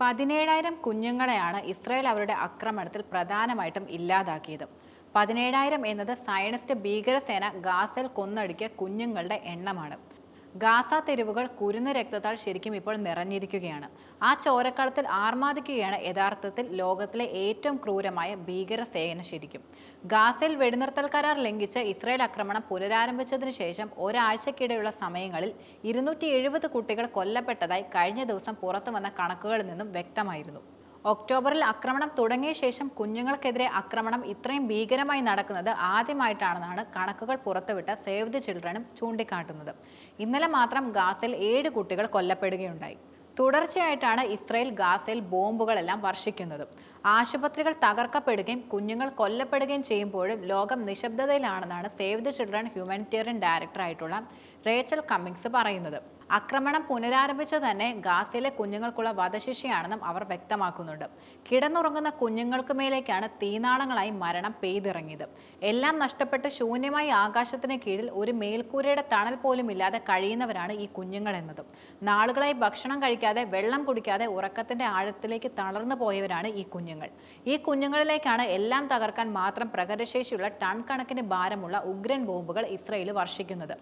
പതിനേഴായിരം കുഞ്ഞുങ്ങളെയാണ് ഇസ്രായേൽ അവരുടെ ആക്രമണത്തിൽ പ്രധാനമായിട്ടും ഇല്ലാതാക്കിയത്. പതിനേഴായിരം എന്നത് സയനിസ്റ്റ് ഭീകരസേന ഗാസൽ കൊന്നൊടുക്കിയ കുഞ്ഞുങ്ങളുടെ എണ്ണമാണ്. ഗാസ തെരുവുകൾ കുരുന്ന രക്തത്താൽ ശരിക്കും ഇപ്പോൾ നിറഞ്ഞിരിക്കുകയാണ്. ആ ചോരക്കളത്തിൽ ആർമാദിക്കുകയാണ് യഥാർത്ഥത്തിൽ ലോകത്തിലെ ഏറ്റവും ക്രൂരമായ ഭീകര സേന ശരിക്കും. ഗാസയിൽ വെടിനിർത്തൽ കരാർ ലംഘിച്ച് ഇസ്രായേൽ ആക്രമണം പുനരാരംഭിച്ചതിനു ശേഷം ഒരാഴ്ചക്കിടെയുള്ള സമയങ്ങളിൽ ഇരുന്നൂറ്റി കുട്ടികൾ കൊല്ലപ്പെട്ടതായി കഴിഞ്ഞ ദിവസം പുറത്തു വന്ന കണക്കുകളിൽ നിന്നും വ്യക്തമായിരുന്നു. ഒക്ടോബറിൽ ആക്രമണം തുടങ്ങിയ ശേഷം കുഞ്ഞുങ്ങൾക്കെതിരെ ആക്രമണം ഇത്രയും ഭീകരമായി നടക്കുന്നത് ആദ്യമായിട്ടാണെന്നാണ് കണക്കുകൾ പുറത്തുവിട്ട സേവ് ദി ചിൽഡ്രനും ചൂണ്ടിക്കാട്ടുന്നത്. ഇന്നലെ മാത്രം ഗാസയിൽ ഏഴ് കുട്ടികൾ കൊല്ലപ്പെടുകയുണ്ടായി. തുടർച്ചയായിട്ടാണ് ഇസ്രയേൽ ഗാസയിൽ ബോംബുകളെല്ലാം വർഷിക്കുന്നത്. ആശുപത്രികൾ തകർക്കപ്പെടുകയും കുഞ്ഞുങ്ങൾ കൊല്ലപ്പെടുകയും ചെയ്യുമ്പോഴും ലോകം നിശബ്ദതയിലാണെന്നാണ് സേവ് ദി ചിൽഡ്രൻ ഹ്യൂമാനിറ്റേറിയൻ ഡയറക്ടറായിട്ടുള്ള റേച്ചൽ കമ്മിങ്സ് പറയുന്നത്. ആക്രമണം പുനരാരംഭിച്ച തന്നെ ഗാസയിലെ കുഞ്ഞുങ്ങൾക്കുള്ള വധശിക്ഷയാണെന്നും അവർ വ്യക്തമാക്കുന്നുണ്ട്. കിടന്നുറങ്ങുന്ന കുഞ്ഞുങ്ങൾക്ക് മേലേക്കാണ് തീനാളങ്ങളായി മരണം പെയ്തിറങ്ങിയത്. എല്ലാം നഷ്ടപ്പെട്ട് ശൂന്യമായി ആകാശത്തിന് കീഴിൽ ഒരു മേൽക്കൂരയുടെ തണൽ പോലും ഇല്ലാതെ കഴിയുന്നവരാണ് ഈ കുഞ്ഞുങ്ങൾ എന്നതും നാളുകളായി ഭക്ഷണം കഴിക്കാതെ വെള്ളം കുടിക്കാതെ ഉറക്കത്തിന്റെ ആഴത്തിലേക്ക് തളർന്നു പോയവരാണ് ഈ കുഞ്ഞുങ്ങൾ. ഈ കുഞ്ഞുങ്ങളിലേക്കാണ് എല്ലാം തകർക്കാൻ മാത്രം പ്രകടശേഷിയുള്ള ടൺ കണക്കിന് ഭാരമുള്ള ഉഗ്രൻ ബോംബുകൾ ഇസ്രയേൽ വർഷിക്കുന്നത്.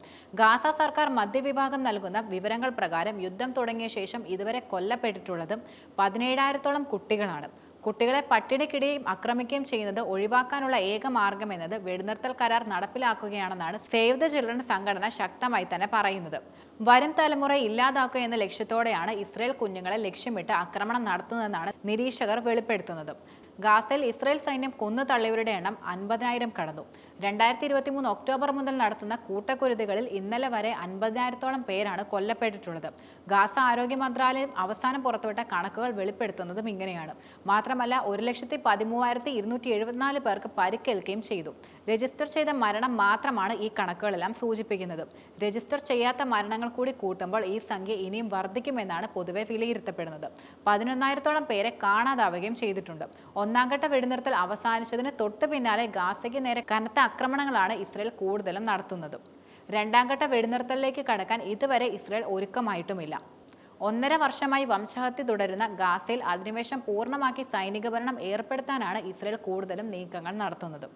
ഗാസ സർക്കാർ മധ്യവിഭാഗം നൽകുന്ന വിവരങ്ങൾ പ്രകാരം യുദ്ധം തുടങ്ങിയ ശേഷം ഇതുവരെ കൊല്ലപ്പെട്ടിട്ടുള്ളതും പതിനേഴായിരത്തോളം കുട്ടികളാണ്. കുട്ടികളെ പട്ടിണിക്കിടയും ആക്രമിക്കുകയും ചെയ്യുന്നത് ഒഴിവാക്കാനുള്ള ഏക മാർഗം എന്നത് വെടിനിർത്തൽ കരാർ നടപ്പിലാക്കുകയാണെന്നാണ് സേവ് ദ ചിൽഡ്രൻ സംഘടന ശക്തമായി തന്നെ പറയുന്നത്. വരും തലമുറ ഇല്ലാതാക്കുക എന്ന ലക്ഷ്യത്തോടെയാണ് ഇസ്രയേൽ കുഞ്ഞുങ്ങളെ ലക്ഷ്യമിട്ട് ആക്രമണം നടത്തുന്നതെന്നാണ് നിരീക്ഷകർ വെളിപ്പെടുത്തുന്നത്. ഗാസയിൽ ഇസ്രായേൽ സൈന്യം കൊന്നു തള്ളിയവരുടെ എണ്ണം അൻപതിനായിരം കടന്നു. രണ്ടായിരത്തി ഇരുപത്തി മൂന്ന് ഒക്ടോബർ മുതൽ നടത്തുന്ന കൂട്ടക്കുരുതികളിൽ ഇന്നലെ വരെ അൻപതിനായിരത്തോളം പേരാണ് കൊല്ലപ്പെട്ടിട്ടുള്ളത്. ഗാസ ആരോഗ്യ മന്ത്രാലയം അവസാനം പുറത്തുവിട്ട കണക്കുകൾ വെളിപ്പെടുത്തുന്നതും ഇങ്ങനെയാണ്. മാത്രമല്ല ഒരു ലക്ഷത്തി പതിമൂവായിരത്തി ഇരുന്നൂറ്റി എഴുപത്തിനാല് പേർക്ക് പരിക്കേൽക്കുകയും ചെയ്തു. രജിസ്റ്റർ ചെയ്ത മരണം മാത്രമാണ് ഈ കണക്കുകളെല്ലാം സൂചിപ്പിക്കുന്നത്. രജിസ്റ്റർ ചെയ്യാത്ത മരണങ്ങൾ കൂടി കൂട്ടുമ്പോൾ ഈ സംഖ്യ ഇനിയും വർദ്ധിക്കുമെന്നാണ് പൊതുവെ വിലയിരുത്തപ്പെടുന്നത്. പതിനൊന്നായിരത്തോളം പേരെ കാണാതാവുകയും ചെയ്തിട്ടുണ്ട്. ഒന്നാം ഘട്ട വെടിനിർത്തൽ അവസാനിച്ചതിന് തൊട്ടു പിന്നാലെ ഗാസയ്ക്ക് നേരെ കനത്ത ആക്രമണങ്ങളാണ് ഇസ്രയേൽ കൂടുതലും നടത്തുന്നത്. രണ്ടാം ഘട്ട വെടിനിർത്തലിലേക്ക് കടക്കാൻ ഇതുവരെ ഇസ്രയേൽ ഒരുക്കമായിട്ടുമില്ല. ഒന്നര വർഷമായി വംശഹത്യ തുടരുന്ന ഗാസയിൽ അധിനിവേശം പൂർണമാക്കി സൈനിക ഭരണം ഏർപ്പെടുത്താനാണ് ഇസ്രയേൽ കൂടുതലും നീക്കങ്ങൾ നടത്തുന്നത്.